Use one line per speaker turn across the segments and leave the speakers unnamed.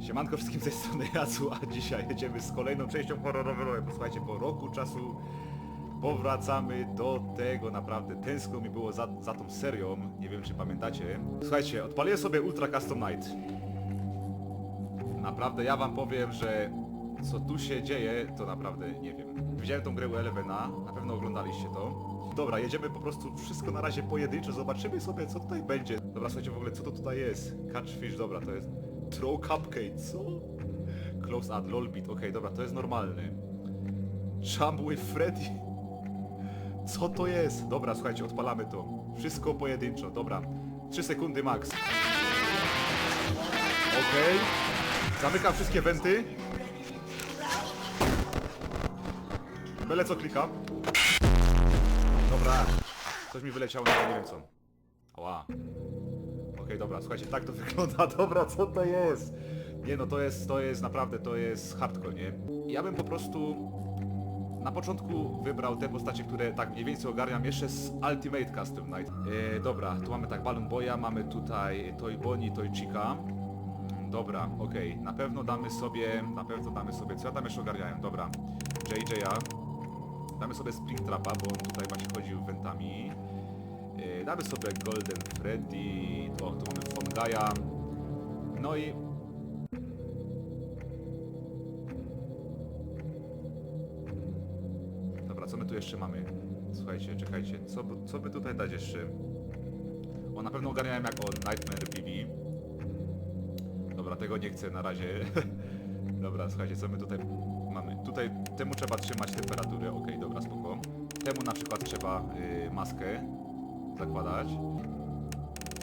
Siemanko wszystkim z tej strony Jacu, a dzisiaj jedziemy z kolejną częścią horrorową. Posłuchajcie, po roku czasu powracamy do tego, naprawdę tęskno mi było za, za tą serią, nie wiem czy pamiętacie. Słuchajcie, odpaliłem sobie Ultra Custom Night. Naprawdę ja wam powiem, że co tu się dzieje, to naprawdę nie wiem. Widziałem tą grę u Elevena, na pewno oglądaliście to. Dobra, jedziemy po prostu wszystko na razie pojedynczo, zobaczymy sobie co tutaj będzie. Dobra, słuchajcie, w ogóle co to tutaj jest? Catchfish, dobra, to jest Throw Cupcake, co? Close at lolbit, okej, dobra, to jest normalny. Jump with Freddy. Co to jest? Dobra, słuchajcie, odpalamy to. Wszystko pojedynczo, dobra. 3 sekundy max. Okej. Zamykam wszystkie wenty. Byle co klikam. Dobra. Coś mi wyleciało, nie wiem co. Ała. Dobra, słuchajcie, tak to wygląda. Dobra, co to jest? Nie no, to jest, to jest naprawdę, to jest hardcore, nie? Ja bym po prostu na początku wybrał te postacie, które tak mniej więcej ogarniam jeszcze z Ultimate Custom Night. E, dobra, tu mamy tak Balloon Boya, mamy tutaj Toy Bonnie, Toy Chica. Dobra, okej, na pewno damy sobie, na pewno damy sobie, co ja tam jeszcze ogarniałem? Dobra, JJ'a. Damy sobie Springtrapa, bo on tutaj właśnie chodził wentami. E, damy sobie Golden Freddy, o, tu mamy Fongaja. No i... Dobra, co my tu jeszcze mamy? Słuchajcie, czekajcie, co, co by tutaj dać jeszcze? O, na pewno ogarniałem jak o Nightmare BB. Dobra, tego nie chcę na razie. dobra, słuchajcie, co my tutaj mamy? Tutaj temu trzeba trzymać temperaturę, okej, dobra, spoko. Temu na przykład trzeba y, maskę zakładać.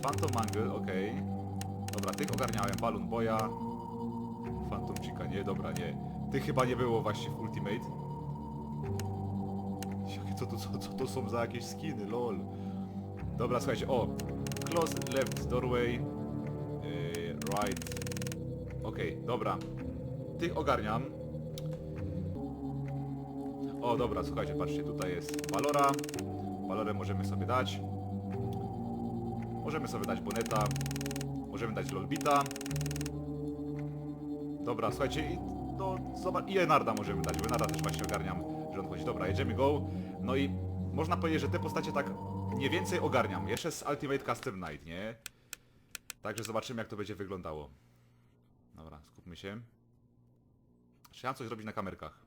Phantom Mangle, okej. Dobra, tych ogarniałem, Balloon Boya. Phantom Chica, nie, dobra, nie. Tych chyba nie było właśnie w Ultimate. Co to, co, to są za jakieś skiny, lol. Dobra, słuchajcie, o. Close left doorway. Yy, right. Okej, dobra. Tych ogarniam. O, dobra, słuchajcie, patrzcie, tutaj jest Valora. Valorę możemy sobie dać. Możemy sobie dać Boneta. Możemy dać Lolbita. Dobra, słuchajcie, i no, zobacz, i Enarda możemy dać, bo Enarda też właśnie ogarniam, że on chodzi. Dobra, jedziemy go. No i można powiedzieć, że te postacie tak mniej więcej ogarniam. Jeszcze z Ultimate Custom Night, nie? Także zobaczymy, jak to będzie wyglądało. Dobra, skupmy się. Chciałem coś zrobić na kamerkach.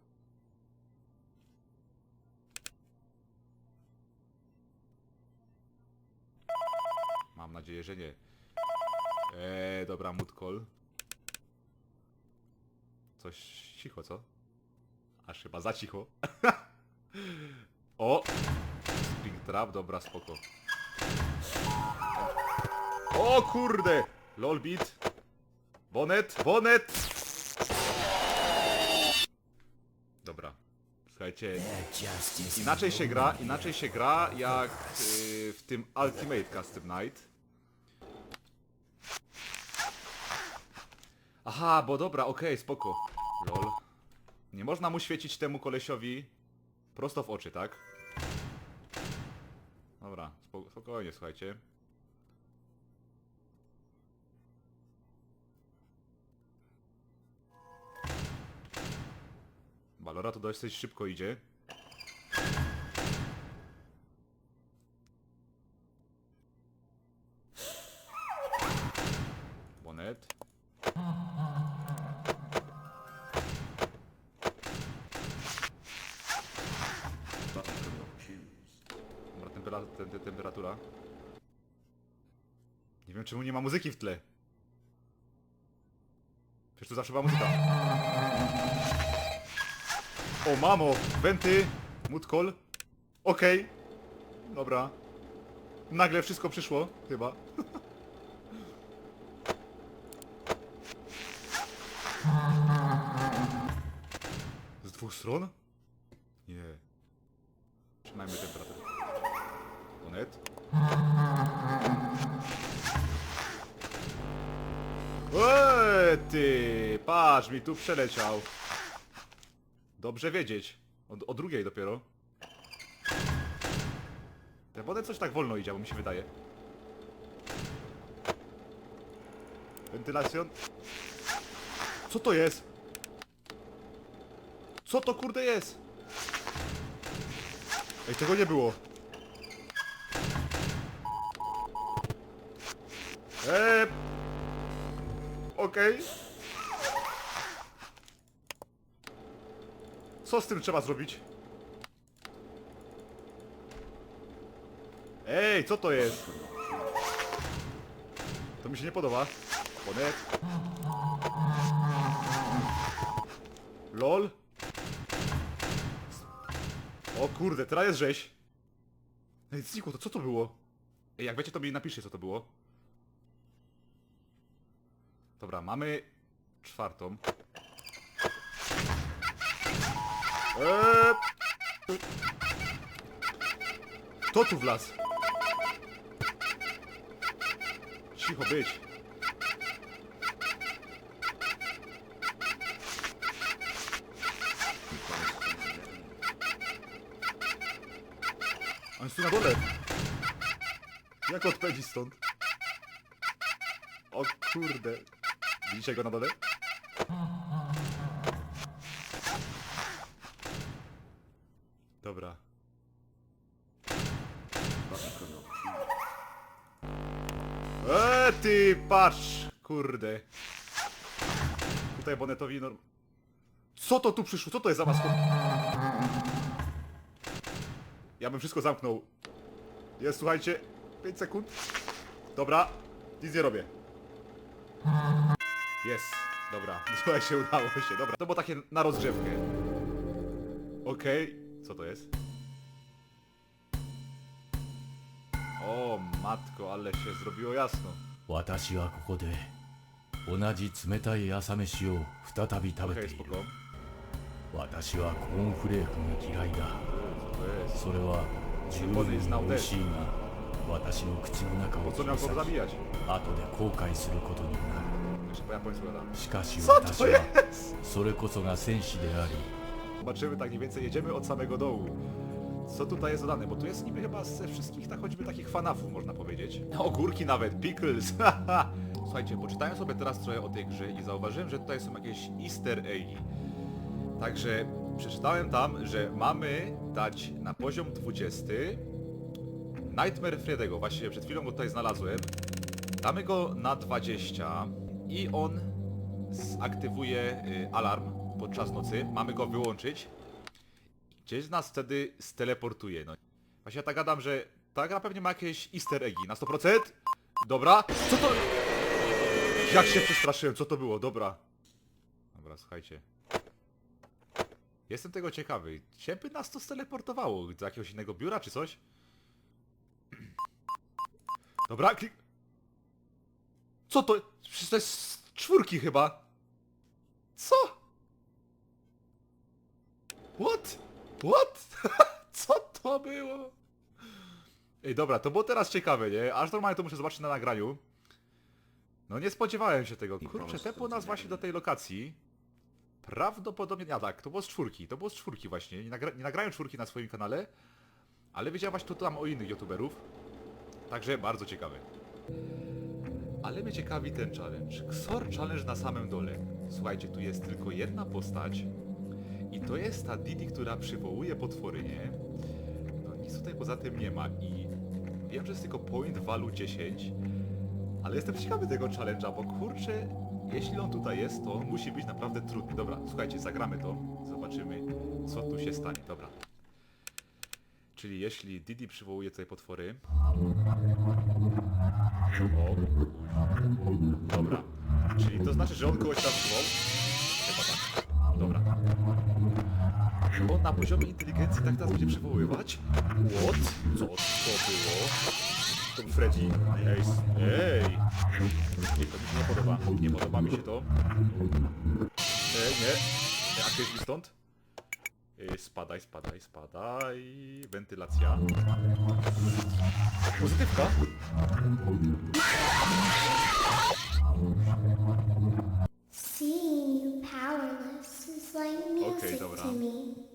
Nadzieję, że nie. Eee, dobra, mood call. Coś cicho, co? Aż chyba za cicho. o! Spring trap, dobra, spoko. O kurde! Lolbit. Bonet, bonet! Dobra. Słuchajcie, inaczej się gra, inaczej się gra jak yy, w tym Ultimate Custom Night. Aha, bo dobra, okej, spoko. Lol. Nie można mu świecić temu kolesiowi prosto w oczy, tak? Dobra, spo- spokojnie, słuchajcie. Balora to dosyć szybko idzie. Te, te, temperatura. Nie wiem czemu nie ma muzyki w tle. Przecież tu zawsze była muzyka. O mamo! Wenty! Call. Okej. Dobra. Nagle wszystko przyszło, chyba. Z dwóch stron? Nie. Trzymajmy temperaturę. Monet. Eee, ty! Patrz, mi tu przeleciał. Dobrze wiedzieć. O, o drugiej dopiero. Te wody coś tak wolno idzie, bo mi się wydaje. Wentylacjon. Co to jest? Co to kurde jest? Ej, tego nie było. Eee. Okej. Co z tym trzeba zrobić? Ej, co to jest? To mi się nie podoba. Ponet. LOL. O kurde, teraz jest rzeź. Ej, znikło to, co to było? Ej, jak wiecie, to mi napiszcie, co to było. Dobra, mamy czwartą. Eee... Kto tu wlazł? Cicho być. On jest tu na dole. Jak odpędzić stąd? O kurde. Widzicie go na dole? Dobra. Eee, ty, patrz! Kurde. Tutaj Bonetowi norm... Co to tu przyszło? Co to jest za maskot? Ja bym wszystko zamknął. Jest, słuchajcie. 5 sekund. Dobra. Nic nie robię. Jest. Dobra. Słuchajcie, udało się. Dobra. To było takie na rozgrzewkę. Okej. Co to jest? O, matko, ale się zrobiło jasno.
私はここで同じ冷たい朝飯を再び食べ
Okej,
ている
spoko.
私はコーンフレークが嫌いだ
Co to jest?
それは十分に美味しいが私の口の中
Po
を
co miał
切
go
り裂き
zabijać?
後で後悔することにな
Jeszcze po japońsku gadam.
るしかし
Co
私
to
は
jest?
それこそが戦士であり
Zobaczymy tak mniej więcej, jedziemy od samego dołu. Co tutaj jest dodane? Bo tu jest niby chyba ze wszystkich tak choćby takich fanafów, można powiedzieć. Ogórki nawet, pickles, haha. Słuchajcie, poczytałem sobie teraz trochę o tej grze i zauważyłem, że tutaj są jakieś easter eggi. Także przeczytałem tam, że mamy dać na poziom 20 Nightmare Freddy'ego. Właśnie przed chwilą go tutaj znalazłem. Damy go na 20 i on zaktywuje y, alarm podczas nocy. Mamy go wyłączyć. Gdzieś nas wtedy steleportuje. No. Właśnie ja tak gadam, że ta gra pewnie ma jakieś easter eggi na 100%. Dobra. Co to? Jak się przestraszyłem, co to było? Dobra. Dobra, słuchajcie. Jestem tego ciekawy. Gdzie by nas to steleportowało? Do jakiegoś innego biura czy coś? Dobra, klik... Co to? Przecież to jest z czwórki chyba. Co? What? What? Co to było? Ej, dobra, to było teraz ciekawe, nie? Aż normalnie to muszę zobaczyć na nagraniu. No nie spodziewałem się tego. Kurczę, tepło nas właśnie do tej lokacji. Prawdopodobnie... A tak, to było z czwórki. To było z czwórki właśnie. Nie, nagra... nie nagrałem czwórki na swoim kanale. Ale wiedziałem właśnie tu tam o innych youtuberów. Także bardzo ciekawe. Ale mnie ciekawi ten challenge. Xor challenge na samym dole. Słuchajcie, tu jest tylko jedna postać. I to jest ta Didi, która przywołuje potwory, nie? No nic tutaj poza tym nie ma i wiem, że jest tylko point value 10, ale jestem ciekawy tego challenge'a, bo kurczę, jeśli on tutaj jest, to musi być naprawdę trudny. Dobra, słuchajcie, zagramy to, zobaczymy, co tu się stanie. Dobra. Czyli jeśli Didi przywołuje tutaj potwory... O. Dobra. Czyli to znaczy, że on kogoś tam przywołał? Chyba tak. Dobra. On na poziomie inteligencji tak nas będzie przywoływać? What? Co to było? To Freddy. Ej, ej! Nie, to mi się nie podoba. Nie podoba mi się to. Ej, nie. A ktoś mi stąd? Ej, spadaj, spadaj, spadaj. Wentylacja. Pozytywka?
Music
dobra.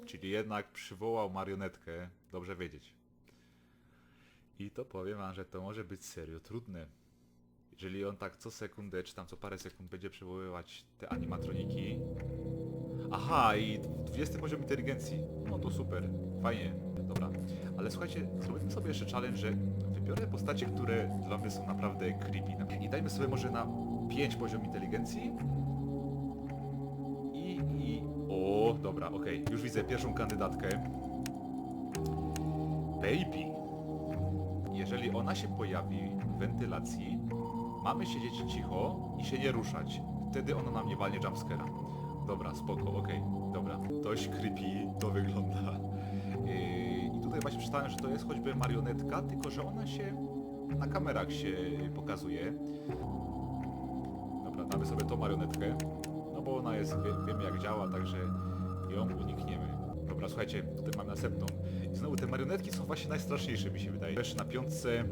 Czyli jednak przywołał marionetkę. Dobrze wiedzieć. I to powiem wam, że to może być serio trudne. Jeżeli on tak co sekundę, czy tam co parę sekund będzie przywoływać te animatroniki. Aha, i 20 poziom inteligencji. No to super, fajnie, dobra. Ale słuchajcie, zrobimy sobie jeszcze challenge, że wybiorę postacie, które dla mnie są naprawdę creepy. I dajmy sobie może na 5 poziom inteligencji. Dobra, okej. Już widzę pierwszą kandydatkę. Baby. Jeżeli ona się pojawi w wentylacji, mamy siedzieć cicho i się nie ruszać. Wtedy ona nam nie walnie jumpscare'a. Dobra, spoko, okej, dobra. Dość creepy to wygląda. Yy, I tutaj właśnie przeczytałem, że to jest choćby marionetka, tylko że ona się na kamerach się pokazuje. Dobra, damy sobie tą marionetkę, no bo ona jest, wie, wiemy jak działa, także ją unikniemy. Dobra, słuchajcie, tutaj mamy następną. I znowu te marionetki są właśnie najstraszniejsze, mi się wydaje. Jeszcze na piątce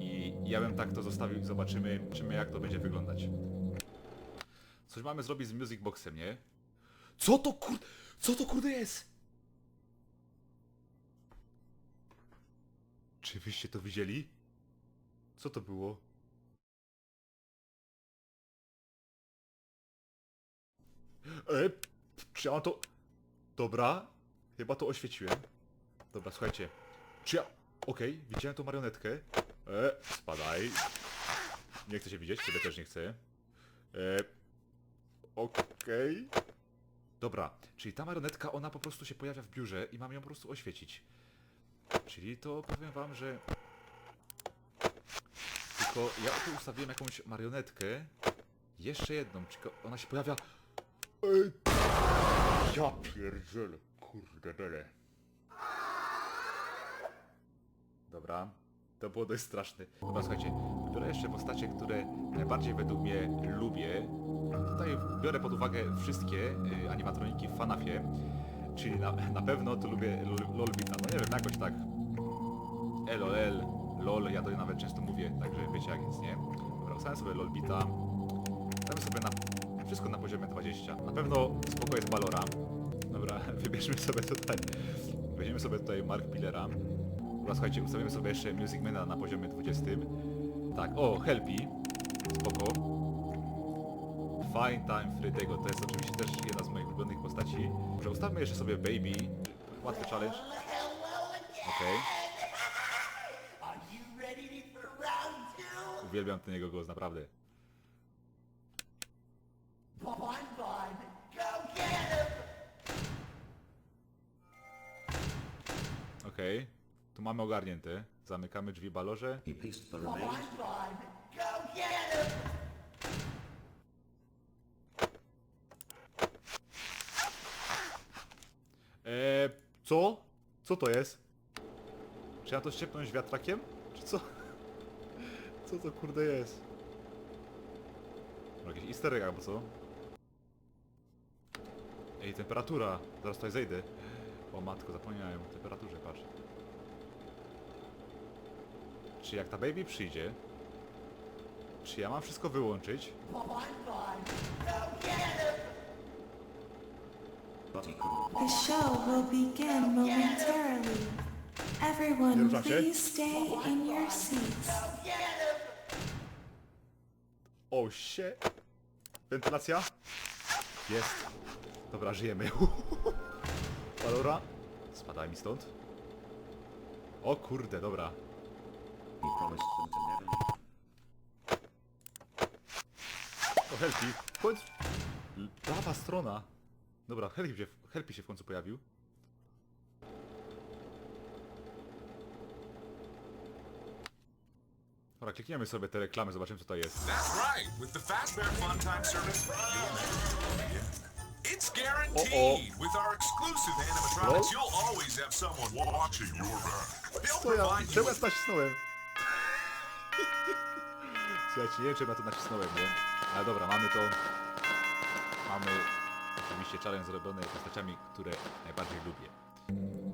i ja bym tak to zostawił i zobaczymy, zobaczymy jak to będzie wyglądać. Coś mamy zrobić z Music Boxem, nie? Co to kur... Co to kurde jest? Czy wyście to widzieli? Co to było? E, czy ja mam to... Dobra, chyba to oświeciłem. Dobra, słuchajcie. Czy ja... Okej, widziałem tą marionetkę. E, spadaj. Nie chcę się widzieć, ciebie też nie chcę. E, Okej. Dobra, czyli ta marionetka, ona po prostu się pojawia w biurze i mam ją po prostu oświecić. Czyli to powiem wam, że... Tylko ja tu ustawiłem jakąś marionetkę. Jeszcze jedną, tylko ona się pojawia... Ja pierdzielę, kurde dele. Dobra, to było dość straszne. Dobra, słuchajcie, biorę jeszcze postacie, które najbardziej według mnie lubię. Tutaj biorę pod uwagę wszystkie y, animatroniki w FNAFie, czyli na, na pewno to lubię Lol- Lolbita. No nie wiem, jakoś tak LOL, LOL, ja to nawet często mówię, także wiecie jak jest, nie? Dobra, ustawiam sobie Lolbita. Wszystko na poziomie 20. Na pewno spoko jest Balora. Dobra, wybierzmy sobie tutaj. Weźmiemy sobie tutaj Mark Pillera. Dobra, słuchajcie, ustawimy sobie jeszcze Music Mana na poziomie 20. Tak, o, Helpy. Spoko. Fine Time Freddy'ego, to jest oczywiście też jedna z moich ulubionych postaci. Może ustawmy jeszcze sobie Baby. Łatwy challenge. Okej. Uwielbiam ten jego głos, naprawdę. Okej. Tu mamy ogarnięte. Zamykamy drzwi balorze.
He paced the remains.
Eee, co? Co to jest? Czy ja to ściepnąć wiatrakiem? Czy co? Co to kurde jest? Jakiś easter egg albo co? Ej, temperatura! Zaraz tutaj zejdę. O matko, zapomniałem o temperaturze, patrz. Czy jak ta baby przyjdzie, czy ja mam wszystko wyłączyć?
The show will begin momentarily. Everyone, please stay in your seats.
O się! Wentylacja? Jest. Dobra, żyjemy. Valora? Spadaj mi stąd. O kurde, dobra. O, Helpi. L- Prawa strona. Dobra, Helpi się, Helpi się w końcu pojawił. Dobra, klikniemy sobie te reklamy, zobaczymy co to jest.
That's right. With the Fun Time service, guaranteed. With our exclusive animatronics, you'll always have someone watching your back.
Co ja, czemu ja to nacisnąłem? Słuchajcie, nie wiem czemu ja to nacisnąłem, nie? Ale dobra, mamy to. Mamy oczywiście challenge zrobiony postaciami, które najbardziej lubię.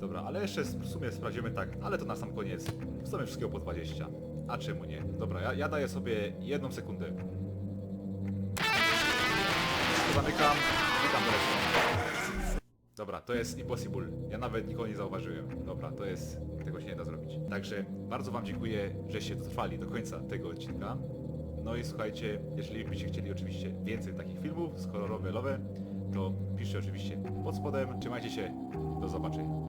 Dobra, ale jeszcze w sumie sprawdzimy tak, ale to na sam koniec. W sumie wszystkiego po 20. A czemu nie? Dobra, ja, ja daję sobie jedną sekundę. Zamykam i tam do reszty. Dobra, to jest impossible. Ja nawet nikogo nie zauważyłem. Dobra, to jest... Tego się nie da zrobić. Także bardzo wam dziękuję, żeście dotrwali do końca tego odcinka. No i słuchajcie, jeżeli byście chcieli oczywiście więcej takich filmów z kolorowe lowe, to piszcie oczywiście pod spodem. Trzymajcie się, do zobaczenia.